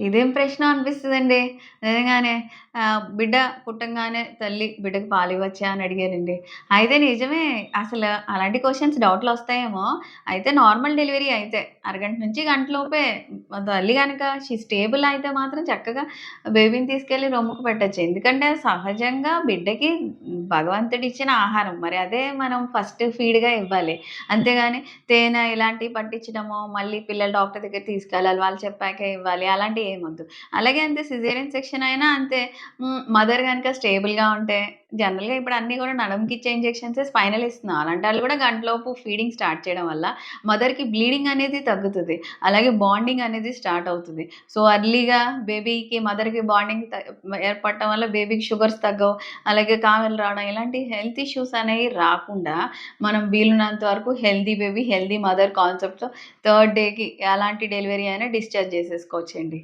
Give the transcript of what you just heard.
ఇదేం ప్రశ్న అనిపిస్తుందండి నిజంగానే బిడ్డ పుట్టంగానే తల్లి బిడ్డకి పాలివ్వచ్చా అని అడిగారండి. అయితే నిజమే అసలు అలాంటి క్వశ్చన్స్ డౌట్లు వస్తాయేమో అయితే నార్మల్ డెలివరీ అయితే అరగంట నుంచి గంటలోపే తల్లి కనుక షీ స్టేబుల్ అయితే మాత్రం చక్కగా బేబీని తీసుకెళ్ళి రొమ్ముకు పెట్టచ్చు ఎందుకంటే సహజంగా బిడ్డకి భగవంతుడిచ్చిన ఆహారం. మరి అదే మనం ఫస్ట్ ఫీడ్‌గా ఇవ్వాలి. అంతేగాని తేనె ఇలాంటివి పట్టించడమో, మళ్ళీ పిల్లలు డాక్టర్ దగ్గర తీసుకెళ్ళాలి. వాళ్ళు చెప్పాకే ఇవ్వాలి. అలాంటివి ఏమొద్దు. అలాగే అంతే సిజేరియన్ సెక్షన్ అయినా అంతే. మదర్ కనుక స్టేబుల్‌గా ఉంటే జనరల్‌గా ఇప్పుడు అన్నీ గూడా నడుముకిచ్చే ఇంజెక్షన్సే స్పైనల్ ఇస్తున్నాం. అలాంటాళ్ళు కూడా గంటలోపు ఫీడింగ్ స్టార్ట్ చేయడం వల్ల మదర్‌కి బ్లీడింగ్ అనేది తగ్గుతుంది అలాగే బాండింగ్ అనేది స్టార్ట్ అవుతుంది సో, అర్లీగా బేబీకి, మదర్‌కి బాండింగ్ ఏర్పడటం వల్ల బేబీకి షుగర్స్ తగ్గవు. అలాగే కామెర్లు రావడం ఇలాంటి హెల్త్ ఇష్యూస్ అనేవి రాకుండా మనం వీలున్నంత వరకు హెల్దీ బేబీ, హెల్దీ మదర్ కాన్సెప్ట్‌తో థర్డ్ డేకి ఎలాంటి డెలివరీ అయినా డిశ్చార్జ్ చేసేసుకోవచ్చండి.